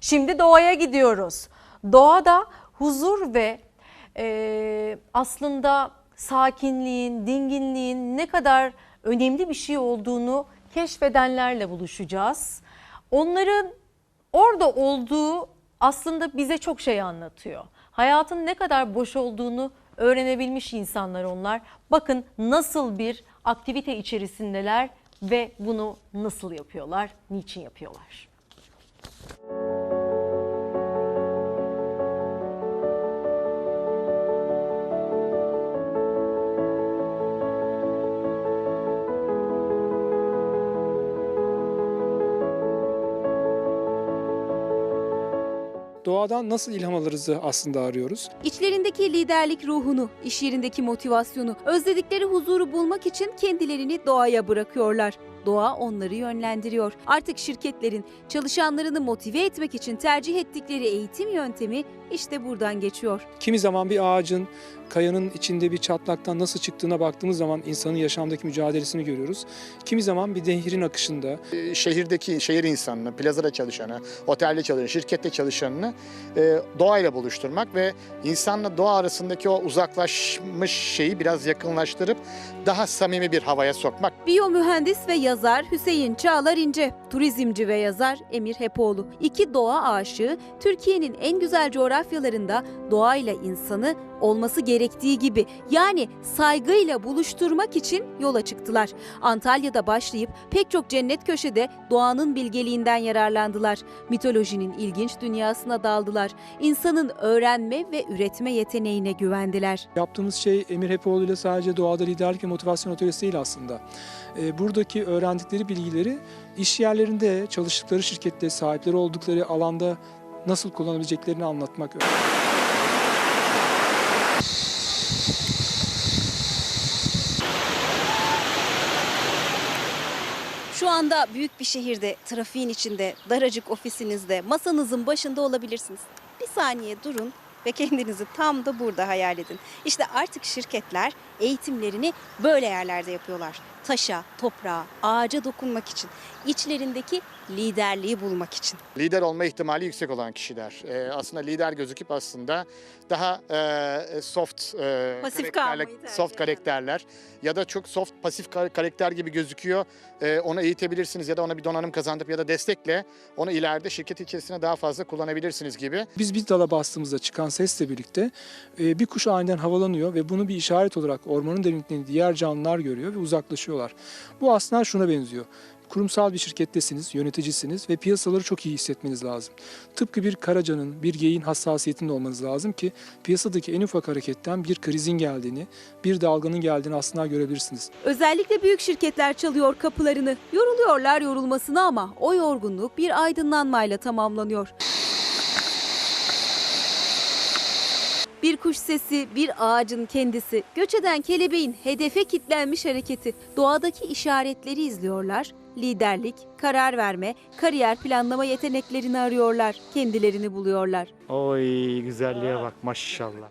Şimdi doğaya gidiyoruz. Doğada huzur ve e, aslında sakinliğin, dinginliğin ne kadar önemli bir şey olduğunu keşfedenlerle buluşacağız. Onların orada olduğu aslında bize çok şey anlatıyor. Hayatın ne kadar boş olduğunu öğrenebilmiş insanlar onlar. Bakın nasıl bir aktivite içerisindeler ve bunu nasıl yapıyorlar, niçin yapıyorlar? Doğadan nasıl ilham alırızı aslında arıyoruz. İçlerindeki liderlik ruhunu, iş yerindeki motivasyonu, özledikleri huzuru bulmak için kendilerini doğaya bırakıyorlar. Doğa onları yönlendiriyor. Artık şirketlerin çalışanlarını motive etmek için tercih ettikleri eğitim yöntemi işte buradan geçiyor. Kimi zaman bir ağacın kayanın içinde bir çatlaktan nasıl çıktığına baktığımız zaman insanın yaşamdaki mücadelesini görüyoruz. Kimi zaman bir nehrin akışında e, şehirdeki şehir insanını, plazada çalışanı, otelde çalışanı, şirkette çalışanını e, doğayla buluşturmak ve insanla doğa arasındaki o uzaklaşmış şeyi biraz yakınlaştırıp daha samimi bir havaya sokmak. Biyomühendis ve yazar Hüseyin Çağlar İnce, turizmci ve yazar Emir Hepoğlu. İki doğa aşığı Türkiye'nin en güzel coğrafyalarında doğayla insanı olması gerektiği gibi yani saygıyla buluşturmak için yola çıktılar. Antalya'da başlayıp pek çok cennet köşede doğanın bilgeliğinden yararlandılar. Mitolojinin ilginç dünyasına daldılar. İnsanın öğrenme ve üretme yeteneğine güvendiler. yaptığımız şey Emir Hepoğlu ile sadece doğada liderlik ve motivasyon atölyesi değil aslında. E, Buradaki öğrendikleri bilgileri iş yerlerinde, çalıştıkları şirkette, sahipleri oldukları alanda nasıl kullanabileceklerini anlatmak. Şu anda büyük bir şehirde, trafiğin içinde, daracık ofisinizde, masanızın başında olabilirsiniz. Bir saniye durun ve kendinizi tam da burada hayal edin. İşte artık şirketler eğitimlerini böyle yerlerde yapıyorlar. Taşa, toprağa, ağaca dokunmak için, içlerindeki liderliği bulmak için. Lider olma ihtimali yüksek olan kişiler. E, aslında lider gözüküp aslında daha e, soft e, Pasif karakterle- kalmayı tercih soft karakterler ya da çok soft pasif kar- karakter gibi gözüküyor. E, onu eğitebilirsiniz ya da ona bir donanım kazandırıp ya da destekle onu ileride şirket içerisinde daha fazla kullanabilirsiniz gibi. Biz bir dala bastığımızda çıkan sesle birlikte e, bir kuş aniden havalanıyor ve bunu bir işaret olarak ormanın derinliklerinde diğer canlılar görüyor ve uzaklaşıyorlar. Bu aslında şuna benziyor. Kurumsal bir şirkettesiniz, yöneticisiniz ve piyasaları çok iyi hissetmeniz lazım. Tıpkı bir karacanın, bir geyin hassasiyetinde olmanız lazım ki piyasadaki en ufak hareketten bir krizin geldiğini, bir dalganın geldiğini aslında görebilirsiniz. Özellikle büyük şirketler çalıyor kapılarını. Yoruluyorlar yorulmasına ama o yorgunluk bir aydınlanmayla tamamlanıyor. Bir kuş sesi, bir ağacın kendisi, göç eden kelebeğin hedefe kitlenmiş hareketi, doğadaki işaretleri izliyorlar, liderlik, karar verme, kariyer planlama yeteneklerini arıyorlar, kendilerini buluyorlar. Oy güzelliğe bak maşallah.